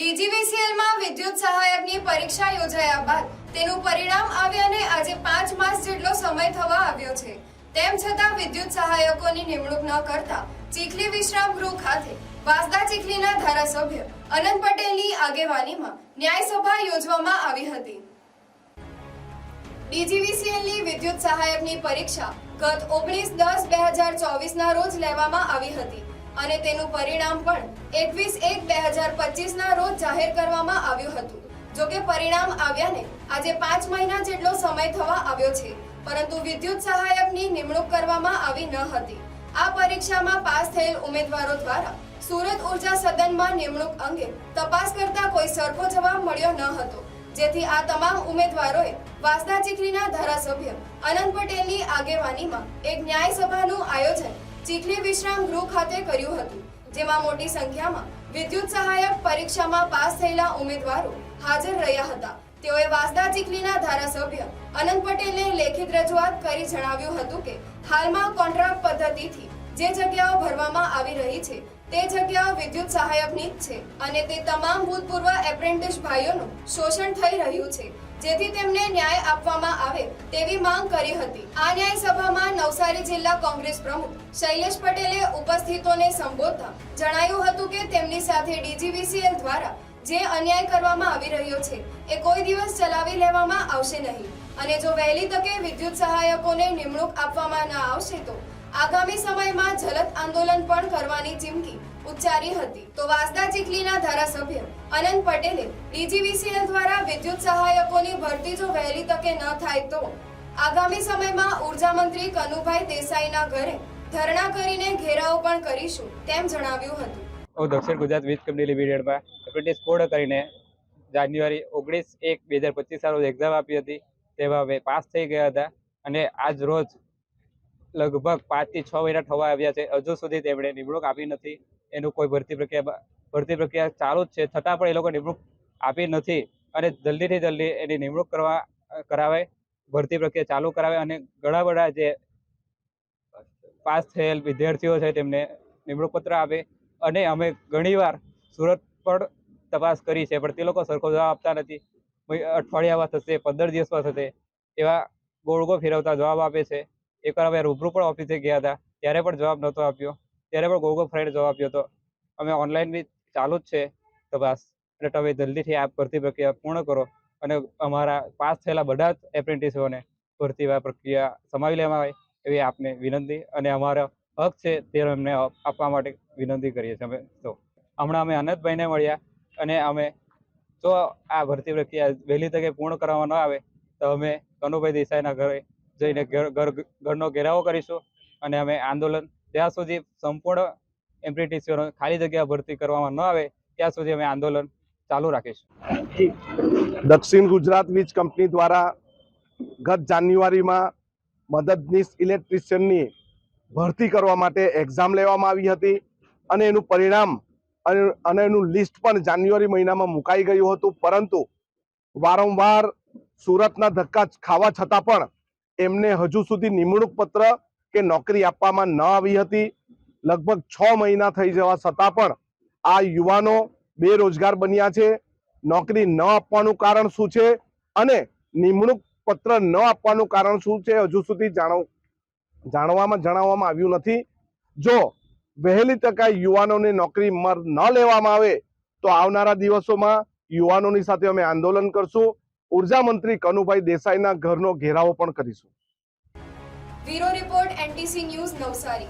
ડીજીવીસીએલમાં વિદ્યુત સહાયકની પરીક્ષા યોજાયા બાદ તેનું પરિણામ આવ્યાને આજે પાંચ માસ જેટલો સમય થવા આવ્યો છે. તેમ છતાં વિદ્યુત સહાયકોની નિમણૂક ન કરતા ચીખલી વિશ્રામ ગૃહ ખાતે વાસદા ચીખલીના ધારાસભ્ય અનંત પટેલની આગેવાનીમાં ન્યાયસભા યોજવામાં આવી હતી. ડીજીવીસીએલની વિદ્યુત સહાયકની પરીક્ષા ગત ઓગણીસ દસ બે હજાર ચોવીસના રોજ લેવામાં આવી હતી. અને તેનું પરિણામ પણ એકવીસ એક બે હજાર પચીસના રોજ જાહેર કરવામાં આવ્યું હતું. જો કે પરિણામ આવ્યાને આજે પાંચ મહિના જેટલો સમય થવા આવ્યો છે, પરંતુ વિદ્યુત સહાયકની નિમણૂક કરવામાં આવી ન હતી. આ પરીક્ષામાં પાસ થયેલ ઉમેદવારો દ્વારા સુરત ઊર્જા સદનમાં નિમણૂક અંગે તપાસ કરતા કોઈ સરખો જવાબ મળ્યો ન હતો. જેથી આ તમામ ઉમેદવારોએ વાસદા ચીખલીના ધારાસભ્ય અનંત પટેલની આગેવાનીમાં એક ન્યાય સભાનું આયોજન ચીખલી વિશ્રામ ગૃહ ખાતે કર્યું હતું, જેમાં મોટી સંખ્યામાં વિદ્યુત સહાયક પરીક્ષામાં પાસ થયેલા ઉમેદવારો હાજર રહ્યા હતા. તેઓએ વાસદા ચીખલીના ધારાસભ્ય અનંત પટેલને લેખિત રજૂઆત કરી જણાવ્યું હતું કે, હાલમાં કોન્ટ્રાક્ટ પદ્ધતિથી જે જગ્યાઓ ભરવામાં આવી રહી છે, તે જગ્યાઓ વિદ્યુત સહાયકની જ છે અને તે તમામ ભૂતપૂર્વ એપ્રેન્ટિસ ભાઈઓનું શોષણ થઈ રહ્યું છે. જેથી તેમને ન્યાય આપવામાં આવે તેવી માંગ કરી હતી. આ ન્યાય સભામાં નવસારી જિલ્લા કોંગ્રેસ પ્રમુખ શૈલેષ પટેલે ઉપસ્થિતોને સંબોધતા જણાવ્યું હતું કે તેમની સાથે ડીજીવીસીએલ દ્વારા જે અન્યાય કરવામાં આવી રહ્યો છે, એ કોઈ દિવસ ચલાવી લેવામાં આવશે નહીં. અને જો વહેલી તકે વિદ્યુત સહાયકોને નિમણૂક આપવામાં ન આવશે તો આગામી સમયમાં જલદ આંદોલન પણ કરવાની ચીમકી ઉચ્ચારી હતી. તો વાસદા ચીખલીના ધારાસભ્ય અનંત પટેલે ડીજીવીસીએલ દ્વારા વિદ્યુત સહાયકોની ભરતી જો વહેલી તકે ન થાય તો? આગામી સમયમાં ઊર્જા મંત્રી કનુભાઈ દેસાઈના ઘરે ધરણા કરીને ઘેરાવ પણ કરીશું તેમ જણાવ્યું હતું. દક્ષિણ ગુજરાત વીજ કંપની લિમિટેડમાં એપ્રેન્ટિસ કોડ કરીને જાન્યુઆરી ઓગણીસ એક બે હજાર પચીસ રોજ એક્ઝામ આપી હતી. તેમાં અમે પાસ થઈ ગયા હતા. અને આજ રોજ લગભગ પાંચથી છ મહિના થવા આવ્યા છે. હજુ સુધી તેમણે નિમણૂક આપી નથી. એનું કોઈ ભરતી પ્રક્રિયા ભરતી પ્રક્રિયા ચાલુ જ છે. છતાં પણ એ લોકો નિમણૂક આપી નથી અને જલ્દીથી જલ્દી એની નિમણૂક કરવા કરાવે, ભરતી પ્રક્રિયા ચાલુ કરાવે અને ઘણા બધા જે પાસ થયેલ વિદ્યાર્થીઓ છે તેમને નિમણૂક પત્ર આપે અને અમે ઘણીવાર સુરત પણ તપાસ કરી છે, પણ તે લોકો સરખો જવાબ આપતા નથી. અઠવાડિયામાં થશે, પંદર દિવસમાં થશે એવા ગોળગો ફેરવતા જવાબ આપે છે. એકવાર અમે રૂબરૂ પણ ઓફિસે ગયા હતા. ત્યારે પણ જવાબ નહોતો આપ્યો. ત્યારે પણ ગોગો ફ્રેન્ડ જવાબ આપ્યો હતો. અમે ઓનલાઈન બી ચાલુ જ છે. તપાસ એટલે તમે જલ્દીથી આ ભરતી પ્રક્રિયા પૂર્ણ કરો. અને અમારા પાસ થયેલા બધા જ એપ્રેન્ટિસોને ભરતી પ્રક્રિયા સમાવી લેવામાં આવે એવી આપને વિનંતી. અને અમારો હક છે તે અમને આપવા માટે વિનંતી કરીએ છીએ અમે તો. હમણાં અમે અનંતભાઈને મળ્યા. અને અમે જો આ ભરતી પ્રક્રિયા વહેલી તકે પૂર્ણ કરવામાં ન આવે, તો અમે કનુભાઈ દેસાઈના ઘરે જઈને ઘર ઘર, ઘરનો ઘેરાવો કરીશું અને અમે આંદોલન ત્યાં સુધી સંપૂર્ણ એમપીટીસીઓનો ખાલી જગ્યા ભરતી કરવામાં ન આવે, ત્યાં સુધી અમે આંદોલન ચાલુ રાખીશું. દક્ષિણ ગુજરાત વીજ કંપની દ્વારા ગત જાન્યુઆરીમાં મદદનીશ ઇલેક્ટ્રિશિયનની ભરતી કરવા માટે એક્ઝામ લેવામાં આવી હતી અને એનું પરિણામ અને એનું લિસ્ટ પણ જાન્યુઆરી મહિનામાં મુકાઈ ગયું હતું, પરંતુ વારંવાર સુરતના ધક્કા ખાવા છતાં પણ એમને હજુ સુધી નિમણૂક પત્ર કે નોકરી આપવામાં ન આવી હતી. લગભગ છ મહિના થઈ જવા છતાં પણ આ યુવાનો બેરોજગાર બન્યા છે. નોકરી ન આપવાનું કારણ શું છે? અને નિમણૂક પત્ર ન આપવાનું કારણ શું છે? હજુ સુધી જાણવ, જાણવામાં, જણાવવામાં આવ્યું નથી. જો વહેલી તકે યુવાનોને નોકરી ન લેવામાં આવે તો આવનારા દિવસોમાં યુવાનોની સાથે અમે આંદોલન કરશું. ઊર્જા મંત્રી કનુભાઈ દેસાઈના ઘરનો ઘેરાવો પણ કરીશું. Bureau report NTC news Navsari.